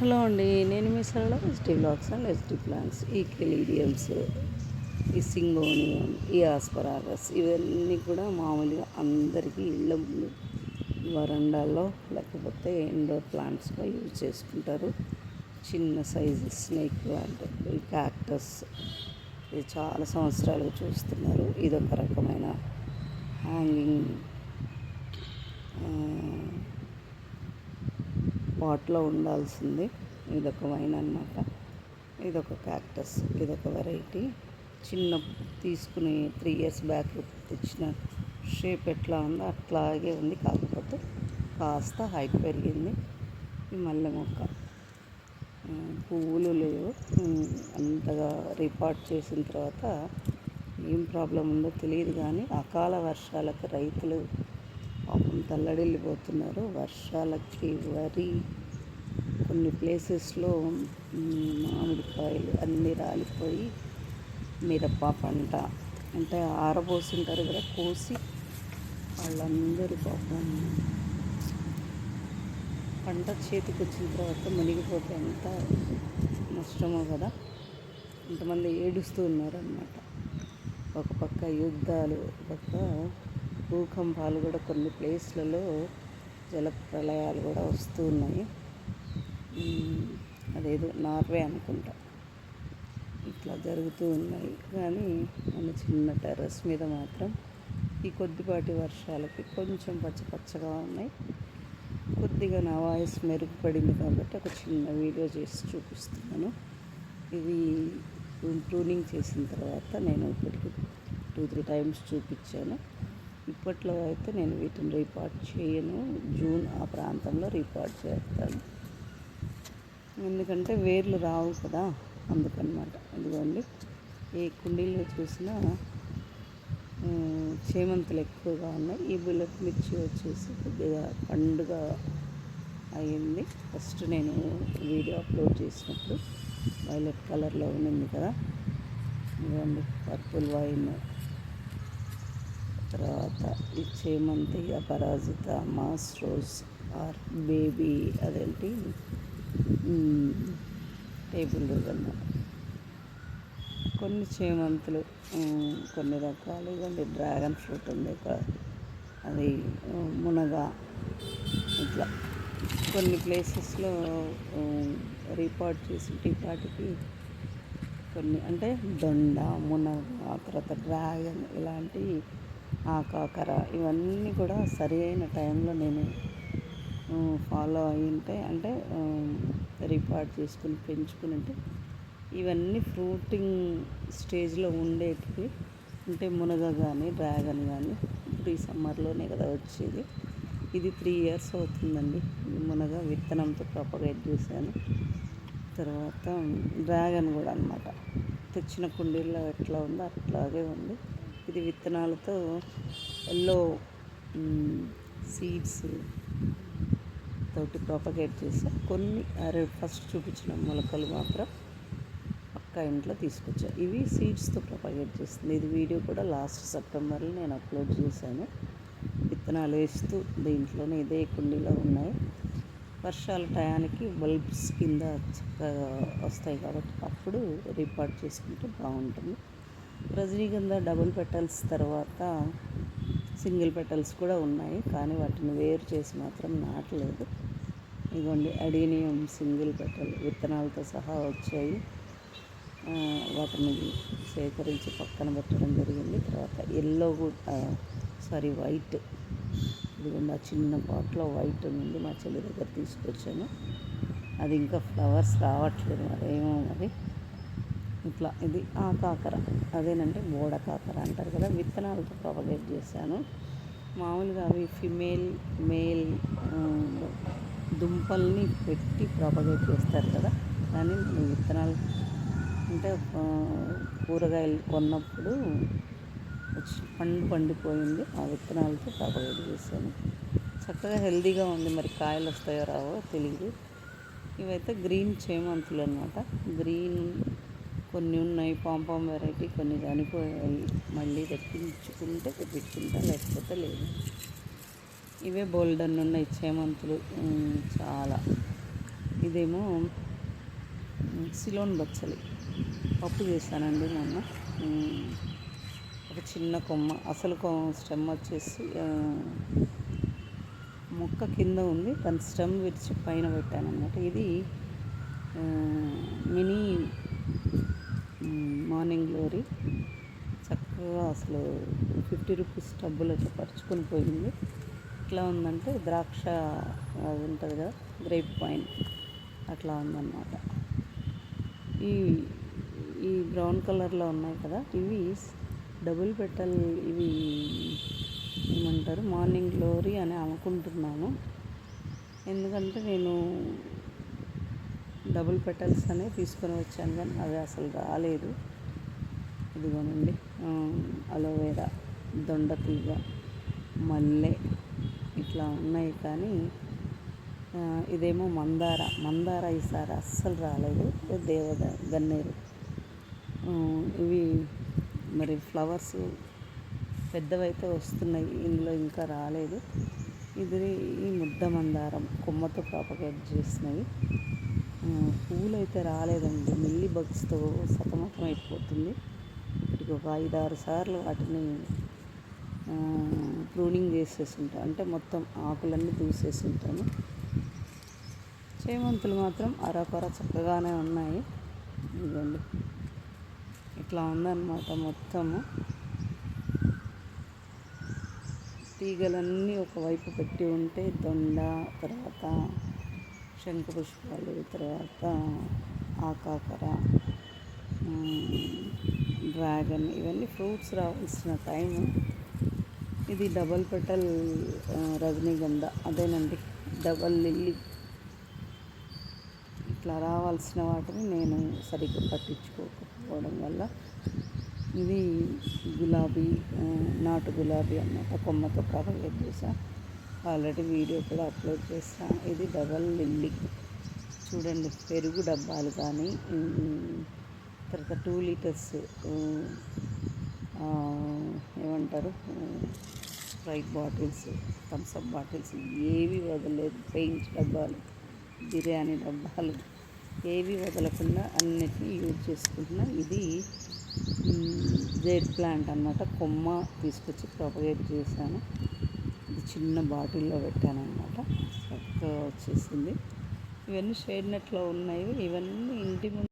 Hello అండి నేను మీ Sarala ST blogs and ST plants ఈ కెలీడియమ్స్ ఈ సింగోనియం ఈ ఆస్పరాగస్ ఇవన్నీ కూడా మామూలుగా అందరికీ ఇళ్ళ ముందు వరండాల్లో లేకపోతే ఇండోర్ ప్లాంట్స్గా యూజ్ చేసుకుంటారు. చిన్న సైజు స్నేక్ ప్లాంట్ ఈ క్యాక్టస్ ఇది చాలా సంవత్సరాలుగా చూస్తున్నారు. ఇదొక రకమైన హ్యాంగింగ్ పాట్లో ఉండాల్సింది. ఇదొక వైన్ అనమాట ఇదొక క్యాక్టస్. ఇదొక వెరైటీ. చిన్న తీసుకుని త్రీ ఇయర్స్ బ్యాక్ తెచ్చిన షేప్ ఎట్లా ఉందో అట్లాగే ఉంది. కాకపోతే కాస్త హైట్ పెరిగింది. ఈ మల్లె మొక్క. పువ్వులు లేవు. అంతగా రిపార్ట్ చేసిన తర్వాత ఏం ప్రాబ్లం ఉందో తెలియదు కానీ అకాల వర్షాలకు రైతులు తల్లడిల్లిపోతున్నారు. వర్షాలకి వరి కొన్ని ప్లేసెస్లో మామిడికాయలు అన్నీ రాలిపోయి మిరప పంట. అంటే ఆరబోసుంటారు కదా కోసి వాళ్ళందరూ పాపం పంట చేతికి వచ్చిన తర్వాత మునిగిపోతే ఎంత నష్టమో కదా? కొంతమంది ఏడుస్తూ ఉన్నారనమాట ఒక పక్క యుద్ధాలు ఒక పక్క భూకంపాలు కూడా కొన్ని ప్లేస్లలో జల ప్రళయాలు కూడా వస్తూ ఉన్నాయి. అదేదో నార్వే అనుకుంటా. ఇట్లా జరుగుతూ ఉన్నాయి. కానీ మన చిన్న టెర్రస్ మీద మాత్రం ఈ కొద్దిపాటి వర్షాలకి కొంచెం పచ్చ పచ్చగా ఉన్నాయి. కొద్దిగా నా వాయిస్ మెరుగుపడింది కాబట్టి ఒక చిన్న వీడియో చేసి చూపిస్తున్నాను. ఇది ప్రూనింగ్ చేసిన తర్వాత నేను ఇప్పటికి టూ త్రీ టైమ్స్ చూపించాను. ఇప్పట్లో అయితే నేను వీటిని రిపోర్ట్ చేయను. జూన్ ఆ ప్రాంతంలో రిపోర్ట్ చేస్తాను. ఎందుకంటే వేర్లు రావు కదా అందుకనమాట. ఇదిగోండి ఏ కుండీలో చూసినా చేమంతులు ఎక్కువగా ఉన్నాయి. ఈ బుల్లెట్ మిర్చి వచ్చేసి కొద్దిగా పండుగ అయింది. ఫస్ట్ నేను వీడియో అప్లోడ్ చేసినప్పుడు వైలెట్ కలర్లో ఉన్నింది కదా. ఇదిగోండి పర్పుల్ వైన్. తర్వాత ఈ చేమంతి అపరాజిత మాస్ రోజ్ ఆర్ బేబీ అదేంటి? టేబుల్ రోజ్ అన్నమాట కొన్ని చేమంతులు కొన్ని రకాలు ఇవ్వండి డ్రాగన్ ఫ్రూట్ ఉంది ఒక అది మునగ ఇట్లా. కొన్ని ప్లేసెస్లో రిపోర్ట్ చేసి టీపాటికి కొన్ని అంటే దొండ మునగ ఆ తర్వాత డ్రాగన్ ఇలాంటి ఆకాకర ఇవన్నీ కూడా సరి అయిన టైంలో నేను ఫాలో అయి ఉంటే అంటే రిపార్ట్ చేసుకుని పెంచుకుని ఉంటే ఇవన్నీ ఫ్రూటింగ్ స్టేజ్లో ఉండేటివి. అంటే మునగ కానీ డ్రాగన్ కానీ ఇప్పుడు ఈ సమ్మర్లోనే కదా వచ్చేది. ఇది త్రీ ఇయర్స్ అవుతుందండి. మునగ విత్తనంతో ప్రొపగేట్ చేశాను. తర్వాత డ్రాగన్ కూడా అనమాట తెచ్చిన కుండీల్లో ఎట్లా ఉందో అట్లాగే ఉంది. ఇది విత్తనాలతో ఎల్లో సీడ్స్ తోటి ప్రాపగేట్ చేసి కొన్ని అరే ఫస్ట్ చూపించిన మొలకలు మాత్రం పక్క ఇంట్లో తీసుకొచ్చా. ఇవి సీడ్స్తో ప్రొపగేట్ చేస్తుంది. ఇది వీడియో కూడా లాస్ట్ సెప్టెంబర్లో నేను అప్లోడ్ చేశాను. విత్తనాలు వేస్తూ దీంట్లోనే ఇదే కుండీలో ఉన్నాయి. వర్షాల టయానికి బల్బ్స్ కింద చక్కగా వస్తాయి కాబట్టి అప్పుడు రిపార్ట్ చేసుకుంటే బాగుంటుంది. రజనీగంధ డబుల్ పెటల్స్ తర్వాత సింగిల్ పెటల్స్ కూడా ఉన్నాయి కానీ వాటిని వేరు చేసి మాత్రం నాటలేదు. ఇదిగోండి అడీనియం సింగిల్ పెటల్ విత్తనాలతో సహా వచ్చాయి. వాటిని సేకరించి పక్కన పెట్టడం జరిగింది. తర్వాత ఎల్లో కూడా సారీ వైట్ ఇదిగోండి ఆ చిన్న పాట్లో వైట్ ఉంది మా చెల్లి దగ్గర తీసుకొచ్చాను. అది ఇంకా ఫ్లవర్స్ రావట్లేదు మరేమో మరి. ఇట్లా ఇది ఆ కాకర. అదేనంటే బోడ కాకర అంటారు కదా విత్తనాలతో ప్రొపగేట్ చేశాను. మామూలుగా అవి ఫిమేల్ మేల్ దుంపల్ని పెట్టి ప్రొపగేట్ చేస్తారు కదా కానీ విత్తనాలు అంటే కూరగాయలు కొన్నప్పుడు పండు పండిపోయింది ఆ విత్తనాలతో ప్రొపగేట్ చేశాను. చక్కగా హెల్దీగా ఉంది మరి కాయలు వస్తాయో రావో తెలియదు ఇవైతే గ్రీన్ చేమంతులు అనమాట గ్రీన్ కొన్ని ఉన్నాయి పాంపాం వెరైటీ కొన్ని చనిపోయాయి. మళ్ళీ తెప్పించుకుంటే తెప్పించుకుంటా లేకపోతే లేదు. ఇవే బోల్డన్ ఉన్నాయి చేమంతులు చాలా. ఇదేమో సిలోన్ బచ్చలి. పప్పు చేశానండి మొన్న. ఒక చిన్న కొమ్మ. అసలు స్టెమ్ వచ్చేసి మొక్క కింద ఉంది. దాని స్టెమ్ విరిచి పైన పెట్టాను అనమాట ఇది మినీ మార్నింగ్ గ్లోరీ చక్కగా అసలు ఫిఫ్టీ రూపీస్ డబ్బులు వచ్చి పరుచుకొని పోయింది. ఎట్లా ఉందంటే ద్రాక్ష అది ఉంటుంది కదా గ్రేప్ వైన్. అట్లా ఉందన్నమాట. ఈ ఈ బ్రౌన్ కలర్లో ఉన్నాయి కదా ఇవి డబుల్ పెటల్ ఇవి ఏమంటారు మార్నింగ్ గ్లోరీ అని అనుకుంటున్నాను. ఎందుకంటే నేను డబుల్ పెటల్స్ అనే తీసుకొని వచ్చాను కానీ అవి అసలు రాలేదు. ఇదిగోనండి అలోవేరా అలోవెరా దొండ తీగ మల్లె ఇట్లా ఉన్నాయి కానీ ఇదేమో మందార మందార ఈసారి అస్సలు రాలేదు. దేవద గన్నేరు. ఇవి మరి ఫ్లవర్స్ పెద్దవైతే వస్తున్నాయి ఇందులో ఇంకా రాలేదు. ఇది ఈ ముద్ద మందారం కొమ్మతో ప్రాపగేట్ చేసినవి. పూలు అయితే రాలేదండి. మిల్లీ బగ్స్తో సతమతం అయిపోతుంది. ఇప్పటికి ఒక ఐదారు సార్లు వాటిని ప్రూనింగ్ చేసేసుంటాను అంటే మొత్తం ఆకులన్నీ దూసేసి ఉంటాను చేమంతులు మాత్రం అరకొర చక్కగానే ఉన్నాయి. ఇదిగోండి. ఇట్లా ఉందన్నమాట మొత్తము. తీగలన్నీ ఒకవైపు పెట్టి ఉంటే దొండ తర్వాత శంఖపుష్పాలు తర్వాత ఆకాకర డ్రాగన్ ఇవన్నీ ఫ్రూట్స్ రావాల్సిన టైము. ఇది డబల్ పెటల్ రజనీగంధ. అదేనండి డబల్ లిల్లీ. ఇట్లా రావాల్సిన వాటిని నేను సరిగ్గా పట్టించుకోకపోవడం వల్ల ఇది గులాబీ నాటు గులాబీ అన్నమాట కొమ్మతో కవర్ చేసా. ఆల్రెడీ వీడియో కూడా అప్లోడ్ చేస్తాను ఇది డబల్ లిల్లీ. చూడండి పెరుగు డబ్బాలు కానీ తర్వాత టూ లీటర్స్ ఏమంటారు? Sprite bottles Thums Up bottles ఏవి వదలలేదు. పెయింట్ డబ్బాలు బిర్యానీ డబ్బాలు ఏవి వదలకుండా అన్నిటినీ యూజ్ చేసుకుంటున్నా. ఇది జెడ్ ప్లాంట్ అన్నమాట. కొమ్మ తీసుకొచ్చి ప్రొపగేట్ చేశాను. ఇది చిన్న బాటిల్లో పెట్టాను అనమాట చక్కగా వచ్చేసింది. ఇవన్నీ షేడ్ నెట్లో ఉన్నాయి. ఇవన్నీ ఇంటి ముందు